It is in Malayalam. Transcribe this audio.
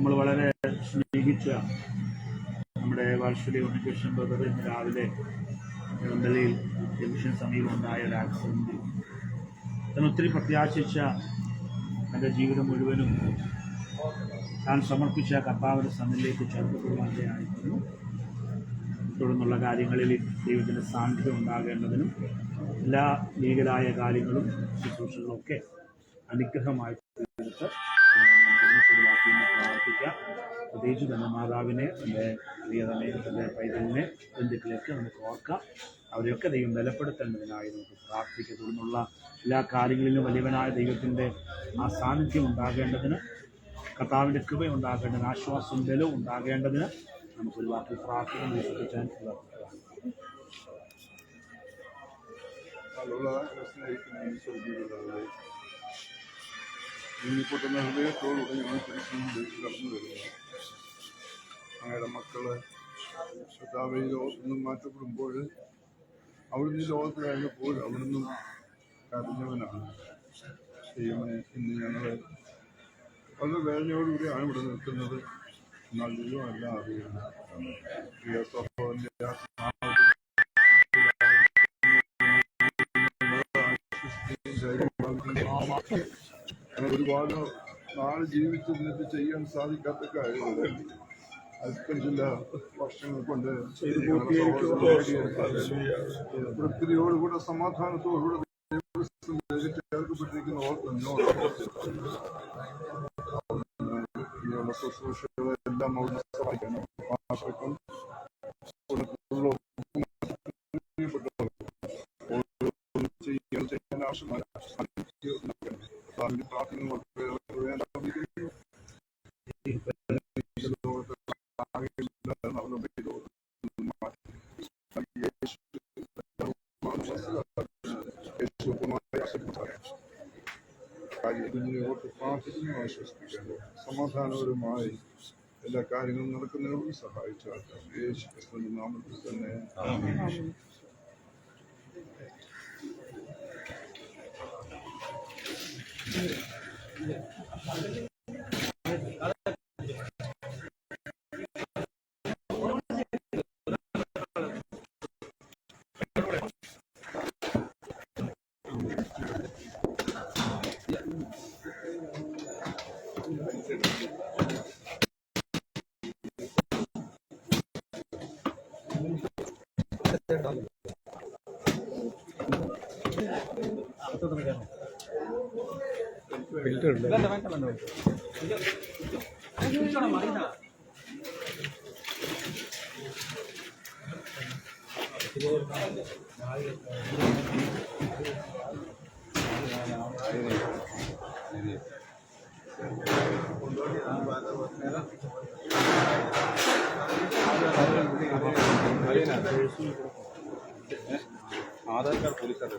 നമ്മൾ വളരെ സ്നേഹിച്ച നമ്മുടെ വാത്സല്യ ഉണ്ണികൃഷ്ണൻ ബ്രദർ ഇന്ന് രാവിലെ വെമ്പലയിൽ ജംഗ്ഷൻ സമീപം ഉണ്ടായ ഒരു ആക്സിഡന്റിൽ താൻ ഒത്തിരി പ്രത്യാശിച്ച തന്റെ ജീവിതം മുഴുവനും താൻ സമർപ്പിച്ച കർത്താവിന്റെ സന്നിലേക്ക് ചേർക്കപ്പെടുവാനായിരുന്നു. തുടർന്നുള്ള കാര്യങ്ങളിൽ ദൈവത്തിന്റെ സാന്നിധ്യം ഉണ്ടാകേണ്ടതിനും എല്ലാ ലീഗലായ കാര്യങ്ങളും ശുശ്രൂഷകളൊക്കെ അനുഗ്രഹമായി തീർത്ത് നിന്ന് പ്രാർത്ഥിക്കാം പ്രത്യേകിച്ച് തന്നെ മാതാവിനെ എന്റെ പ്രിയതനെ തന്റെ പൈതലിനെ ബന്ധുക്കളെയൊക്കെ നമുക്ക് ഓർക്കാം അവരെയൊക്കെ ദൈവം ബലപ്പെടുത്തേണ്ടതിനായി നമുക്ക് പ്രാർത്ഥിക്കുക തുടർന്നുള്ള എല്ലാ കാര്യങ്ങളിലും വലിയവനായ ദൈവത്തിന്റെ ആ സാന്നിധ്യം ഉണ്ടാകേണ്ടതിന് കർത്താവിന്റെ കൃപ ഉണ്ടാകേണ്ടതിന് ആശ്വാസം ബലവും ഉണ്ടാകേണ്ടതിന് നമുക്കൊരു വാക്കിൽ പ്രാർത്ഥന വിശ്വസിക്കാൻ അതുള്ള സ്നേഹിക്കുന്ന നീങ്ങിപ്പൊട്ടുന്ന ഹൃദയത്തോടുകൂടെ ഞങ്ങൾ തിരിച്ചുകൊണ്ട് കടന്നു വരുന്നത് അങ്ങയുടെ മക്കൾ ശ്രദ്ധാവി ലോകത്തു നിന്നും മാറ്റപ്പെടുമ്പോൾ അവിടുന്ന് ലോകത്തിലായപ്പോൾ അവിടുന്ന് കരഞ്ഞവനാണ്. ദൈവമേ ഇന്ന് ഞങ്ങൾ വളരെ വേദനയോടുകൂടിയാണ് ഇവിടെ നിൽക്കുന്നത് എന്നാൽ ദൈവമല്ല അറിയുന്നത്. ആത്മാവ് അങ്ങനെ ഒരുപാട് നാളെ ജീവിച്ച് നിന്നിട്ട് ചെയ്യാൻ സാധിക്കാത്ത കാര്യങ്ങൾ അല്പം വർഷങ്ങൾ കൊണ്ട് തൃപ്തിയോടുകൂടെ സമാധാനത്തോടുകൂടെ ചേർക്കപ്പെട്ടിരിക്കുന്ന ഇനിയുള്ള ശുശ്രൂഷകളെല്ലാം അവിടുന്ന് സഹായിക്കണം ചെയ്യാൻ ചെയ്യാൻ ആവശ്യമായ പ്രാർത്ഥന പ്രാർത്ഥിക്കുന്നു ആശ്വസിപ്പിക്കുന്നു സമാധാനപരമായി എല്ലാ കാര്യങ്ങളും നടക്കുന്നതിനോട് സഹായിച്ചാൽ യേശു നാമത്തിൽ തന്നെ. Gracias. ಫಿಲ್ಟರ್ ಆಧಾರ್ ಕಾರ್ಡ್ ಪೊಲೀಸರು